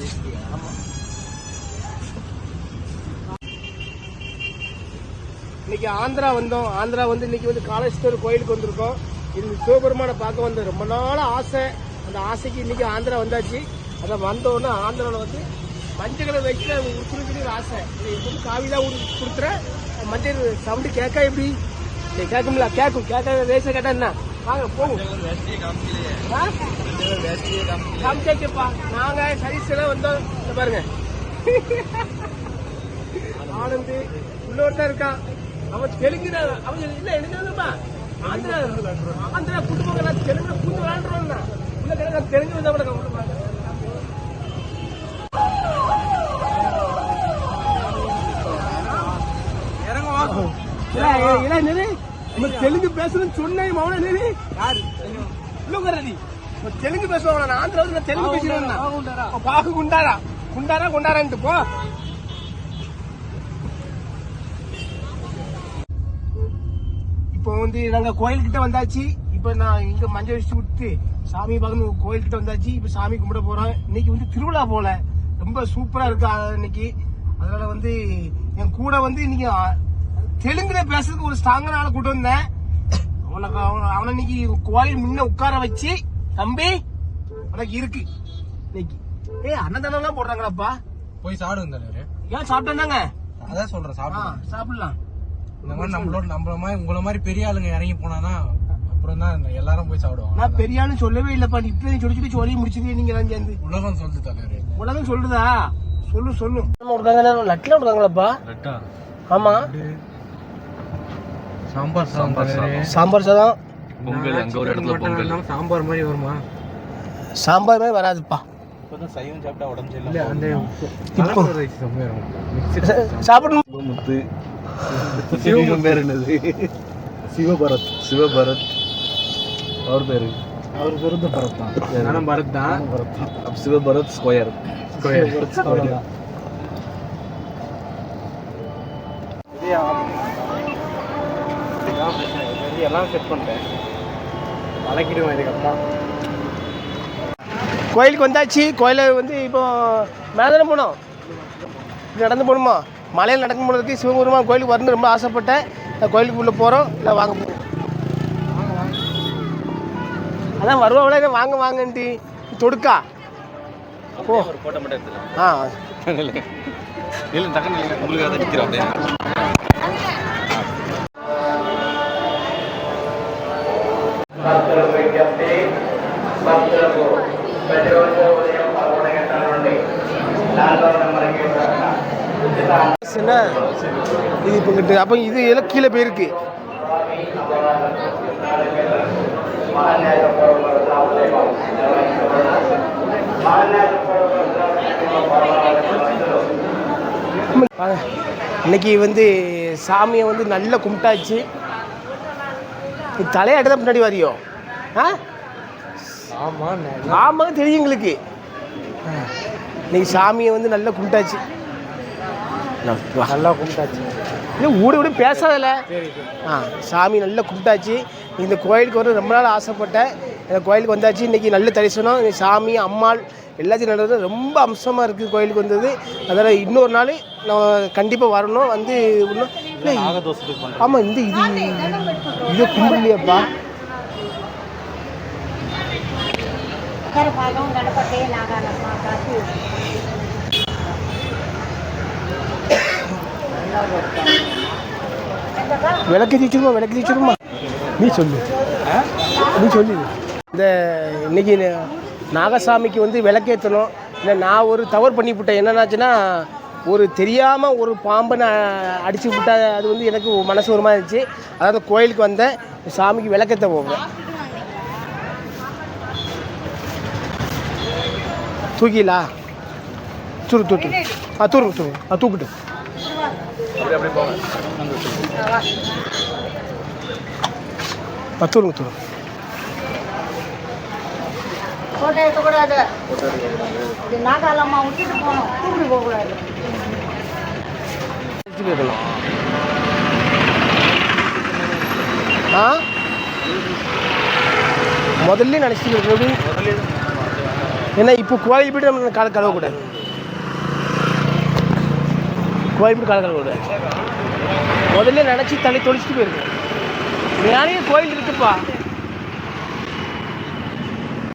மஞ்சள் ஆமா இன்னைக்கு ஆந்திரா வந்தோம். ஆந்திரா வந்து இன்னைக்கு வந்து காளேஸ்வரர் கோயிலுக்கு வந்திருக்கோம். இது சிவபெருமானை பார்க்க வந்து ரொம்ப நாள் ஆசை. அந்த ஆசைக்கு இன்னைக்கு ஆந்திரா வந்தாச்சு. அதை வந்தோடனே ஆந்திராவில் வந்து மஞ்சள் வச்சு உடுத்துன்னு ஆசை. இது கொடுத்துறேன் மஞ்சள் சவுண்டு கேட்க எப்படி? கேட்கும்ல கேட்கும். கேட்க ரேச கேட்டா என்ன? வாங்க போகும்? காமிச்சாச்சுப்பா நாங்க சர்வீஸ்ல வந்தோம் இங்க பாருங்க. ஆனந்த் உள்ளோர்தான் இருக்கான் அவன் தெலுங்கு அவன் இல்ல எழுந்தாப்பா ஆந்திரா ஆந்திரா போங்க நான் தெலுங்கு விளாண்டுறோம் உள்ள கிடக்க தெலுங்கு வந்தா கூட கவனம் பாருங்க. இல்ல, தெலுங்கு பேசணும்னு சொன்னேன் மௌன நீ. இவன் தெலுங்கு பேசுவாங்க நான் ஆந்திரா நான் தெலுங்கு பேசுறேன் பாகு குண்டாரா? குண்டாரா குண்டாரான்ட்டு போ. இப்போ வந்து நாங்க கோயில்கிட்ட வந்தாச்சு. இப்போ நான் இங்க மஞ்சள் வச்சு விட்டு சாமி பார்க்கணும் கோயில்கிட்ட வந்தாச்சு. இப்போ சாமி கும்பிட போறோம். இன்னைக்கு வந்து திருவிழா போல. ரொம்ப சூப்பரா இருக்கு இன்னைக்கு. அதனால வந்து என் கூட வந்து இன்னைக்கு தெலுங்குல பேசுறதுக்கு ஒரு ஸ்ட்ராங்கான ஆளை கூட்டு வந்தேன். அவனுக்கு அவன- இன்னைக்கு கோயில் முன்ன உட்கார வச்சு தம்பி உனக்கு இருக்கு. இன்னைக்கு. ஏய் அன்னதானம் எல்லாம் போடுறாங்களாப்பா? போய் சாப்பிடு வந்தாரு ஏன் சாப்பிட்டேன்னாங்க? அதான் சொல்றேன் ஆ, சாப்பிடு. சாப்பிடலாம். இந்த மாதிரி நம்மளோட நம்மள மாதிரி உங்கள மாதிரி பெரிய ஆளுங்க இறங்கி போனாதான் அப்புறம் தான் எல்லாரும் போய் சாப்பிடுவாங்க. நான் பெரிய ஆளு சொல்லவே இல்லப்பா. நீ இப்படி சொல்லி சொல்லி சொல்லி முடிச்சிருக்கீங்க நீங்க எல்லாம் சேர்ந்து. உலகம் சொல்லுது தலைவரு. உலகம் சொல்லுதா? சொல்லு சொல்லு. லட்ல விடுறாங்களாப்பா லட்டா? ஆமா. சாம்பார் சாம்பார் சாம்பார் சாதம்? பொங்கல் அங்க ஒரு இடத்துல பொங்கல். சாம்பார் மாதிரி வருமா? சாம்பார் மாதிரி வராதுப்பா. சைவம் சாப்பிட்டா உடம்பு அந்த இப்போ சாப்பிடணும். முத்து சிவம் பேர் என்னது? சிவபரத். சிவபரத். அவர் பேரு? அவர் விருந்த பரத் தான். நானும் பரத் தான். அப்ப சிவபரத் ஸ்கொயர். அவ்வளவுதான் எல்லாம் செட் பண்ணிட்டேன். வளக்கிடுவேன் இதுக்கப்புறம். கோயிலுக்கு வந்தாச்சு. கோயில வந்து இப்போ மேலே போனோம்? இப்படி நடந்து போகணுமா? மலையில் நடக்கும் போனதுக்கு சிவபெருமான் கோயிலுக்கு வரணும்னு ரொம்ப ஆசைப்பட்டேன். கோயிலுக்கு உள்ளே போகிறோம். இல்லை வாங்க போகிறோம். அதான் வருவாங்களே வாங்க வாங்கன்ட்டு. தொடுக்கா? ஓ ஆ. இல்ல உங்களுக்கு அதை அப்படியே. భక్తులకు ప్రతిరోజు ఉదయం పదకొండు గంటల నుండి నాలుగో నెంబర్కి ఉచిత என்ன இது இப்போ இங்கிட்டு அப்போ இது எல்லாம் கீழே போயிருக்கு మహాన్యాయ పూర్వకం నిర్వహించబడిన మహాన్యాయ வாங்க. இன்னைக்கு வந்து சாமியை வந்து நல்லா கும்பிட்டாச்சு நீ தலையாட்ட தான் பின்னாடி வரியோ ஆ ஆமா ஆமாங்க தெரியும் எங்களுக்கு. இன்னைக்கு சாமியை வந்து நல்லா கும்பிட்டாச்சு. நல்லா கும்பிட்டாச்சு. இல்லை ஊட ஊட பேசாதல. சரி சரி. ஆ சாமி நல்லா கும்பிட்டாச்சு. இந்த கோயிலுக்கு வர ரொம்ப நாள் ஆசைப்பட்டேன். இந்த கோயிலுக்கு வந்தாச்சு. இன்றைக்கி நல்ல தரிசனம். சாமி அம்மாள் எல்லாத்தையும் நல்லது ரொம்ப அம்சமாக இருக்குது கோயிலுக்கு வந்தது. அதனால் இன்னொரு நாள் நான் கண்டிப்பாக வரணும். வந்து இன்னும் ஆமாம் இந்த இது இதை கும்பிடலையாப்பா భాగం గణపతి నాగాలమ్మ కాశీ விளக்கு தீச்சிருமா விளக்கு தீச்சிருமா நீ சொல்லு நீ சொல்லு இந்த இன்னைக்கு ந- நாகசாமிக்கு வந்து விளக்கேற்றணும் இல்லை நான் ஒரு தவறு பண்ணிவிட்டேன் என்னென்னாச்சுன்னா ஒரு தெரியாமல் ஒரு பாம்பை நான் அடிச்சு விட்டா அது வந்து எனக்கு மனசு ஒரு மாதிரி இருந்துச்சு அதாவது கோயிலுக்கு வந்தேன் சாமிக்கு விளக்கேற்ற போகிறேன் தூக்கிலா? தூரு தூக்கு ஆ தூரு தூரு. ஆ தூக்கிட்டு. ஆ தூருங்க தூரு. ஃபோட்டோ எடுக்கக்கூடாது இது நாகாலம்மா விட்டுட்டு போகணும். தூக்கிட்டு போகக்கூடாது நினச்சிட்டு போயிருக்கணும் ஆ? முதல்ல நினச்சிட்டு ஏன்னா இப்போ கோயில் போய்ட்டு நம்ம காலை கழுவக்கூடாது கோயில் போய்ட்டு கழுவக்கூடாது முதல்ல நினச்சி தலை தொளிச்சிட்டு போயிருக்கு நிறைய கோயில் இருக்குப்பா.